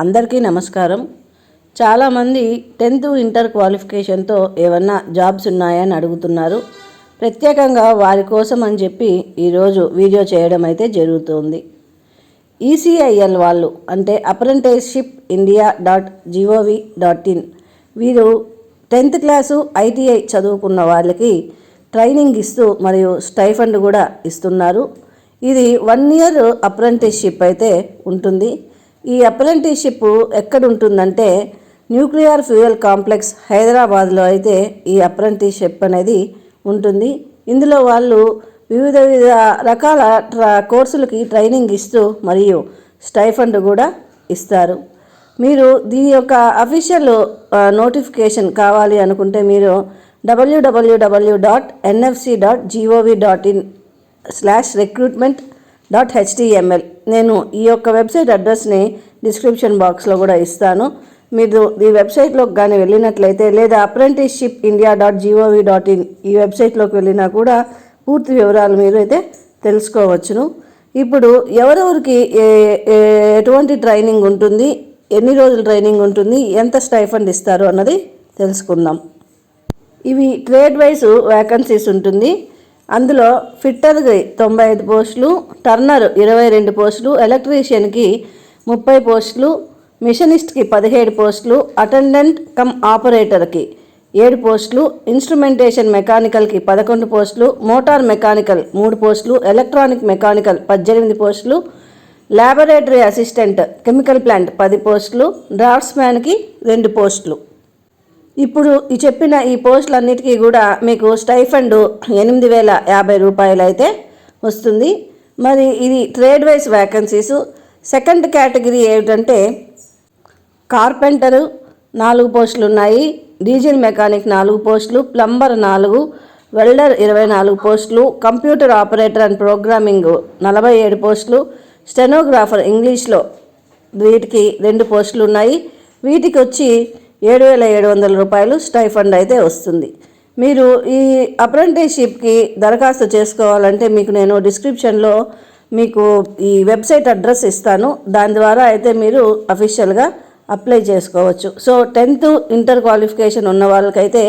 అందరికీ నమస్కారం. చాలామంది టెన్త్ ఇంటర్ క్వాలిఫికేషన్తో ఏమన్నా జాబ్స్ ఉన్నాయని అడుగుతున్నారు. ప్రత్యేకంగా వారి కోసం అని చెప్పి ఈరోజు వీడియో చేయడం అయితే జరుగుతుంది. ఈసీఐఎల్ వాళ్ళు అంటే apprenticeship India dot G O V dot in. వీరు టెన్త్ క్లాసు ఐటీఐ చదువుకున్న వాళ్ళకి ట్రైనింగ్ ఇస్తూ మరియు స్టైఫండ్ కూడా ఇస్తున్నారు. ఇది వన్ ఇయర్ అప్రెంటిస్షిప్ అయితే ఉంటుంది. ఈ అప్రెంటిస్షిప్ ఎక్కడ ఉంటుందంటే న్యూక్లియర్ ఫ్యూయల్ కాంప్లెక్స్ హైదరాబాద్లో అయితే ఈ అప్రెంటిస్షిప్ అనేది ఉంటుంది. ఇందులో వాళ్ళు వివిధ వివిధ రకాల ట్రా కోర్సులకి ట్రైనింగ్ ఇస్తూ మరియు స్టైఫండ్ కూడా ఇస్తారు. మీరు దీని యొక్క అఫీషియల్ నోటిఫికేషన్ కావాలి అనుకుంటే మీరు WWW dot NFC dot GOV dot in slash recruitment dot HTML. నేను ఈ యొక్క వెబ్సైట్ అడ్రస్ని డిస్క్రిప్షన్ బాక్స్లో కూడా ఇస్తాను. మీరు ఈ వెబ్సైట్లోకి కానీ వెళ్ళినట్లయితే లేదా apprenticeship India dot GOV dot in ఈ వెబ్సైట్లోకి వెళ్ళినా కూడా పూర్తి వివరాలు మీరు అయితే తెలుసుకోవచ్చును. ఇప్పుడు ఎవరెవరికి ఎటువంటి ట్రైనింగ్ ఉంటుంది ఎన్ని రోజులు ట్రైనింగ్ ఉంటుంది ఎంత స్టైఫండ్ ఇస్తారు అన్నది తెలుసుకుందాం. ఇవి ట్రేడ్ వైజ్ వ్యాకన్సీస్ ఉంటుంది. అందులో ఫిట్టర్కి తొంభై ఐదు పోస్టులు టర్నర్ ఇరవై రెండు పోస్టులు ఎలక్ట్రీషియన్కి ముప్పై పోస్టులు మిషనిస్ట్కి పదిహేడు పోస్టులు అటెండెంట్ కమ్ ఆపరేటర్కి ఏడు పోస్టులు ఇన్స్ట్రుమెంటేషన్ మెకానికల్కి పదకొండు పోస్టులు మోటార్ మెకానికల్ మూడు పోస్టులు ఎలక్ట్రానిక్ మెకానికల్ పద్దెనిమిది పోస్టులు ల్యాబొరేటరీ అసిస్టెంట్ కెమికల్ ప్లాంట్ పది పోస్టులు డ్రాఫ్ట్స్మ్యాన్కి రెండు పోస్టులు. ఇప్పుడు ఈ చెప్పిన ఈ పోస్టులన్నిటికీ కూడా మీకు స్టైఫండ్ ఎనిమిది వేల యాభై రూపాయలు అయితే వస్తుంది. మరి ఇది trade wise vacancies. Second category ఏమిటంటే కార్పెంటరు నాలుగు పోస్టులు ఉన్నాయి డీజిల్ మెకానిక్ నాలుగు పోస్టులు ప్లంబర్ నాలుగు వెల్డర్ ఇరవై నాలుగు పోస్టులు కంప్యూటర్ ఆపరేటర్ అండ్ ప్రోగ్రామింగ్ నలభై ఏడు పోస్టులు స్టెనోగ్రాఫర్ ఇంగ్లీష్లో వీటికి రెండు పోస్టులు ఉన్నాయి వీటికి వచ్చి ఏడు వేల ఏడు వందల రూపాయలు స్టైఫండ్ అయితే వస్తుంది. మీరు ఈ అప్రెంటిస్షిప్కి దరఖాస్తు చేసుకోవాలంటే మీకు నేను డిస్క్రిప్షన్లో మీకు ఈ వెబ్సైట్ అడ్రస్ ఇస్తాను. దాని ద్వారా అయితే మీరు అఫీషియల్గా అప్లై చేసుకోవచ్చు. సో టెన్త్ ఇంటర్ క్వాలిఫికేషన్ ఉన్న వాళ్ళకైతే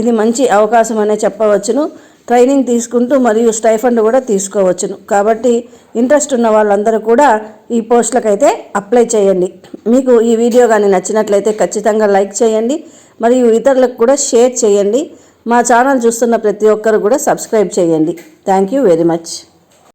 ఇది మంచి అవకాశం అనే చెప్పవచ్చును. ట్రైనింగ్ తీసుకుంటూ మరియు స్టైఫండ్ కూడా తీసుకోవచ్చును. కాబట్టి ఇంట్రెస్ట్ ఉన్న వాళ్ళందరూ కూడా ఈ పోస్టులకైతే అప్లై చేయండి. మీకు ఈ వీడియో కానీ నచ్చినట్లయితే ఖచ్చితంగా లైక్ చేయండి మరియు ఇతరులకు కూడా షేర్ చేయండి. మా ఛానల్ చూస్తున్న ప్రతి ఒక్కరు కూడా సబ్స్క్రైబ్ చేయండి. Thank you very much.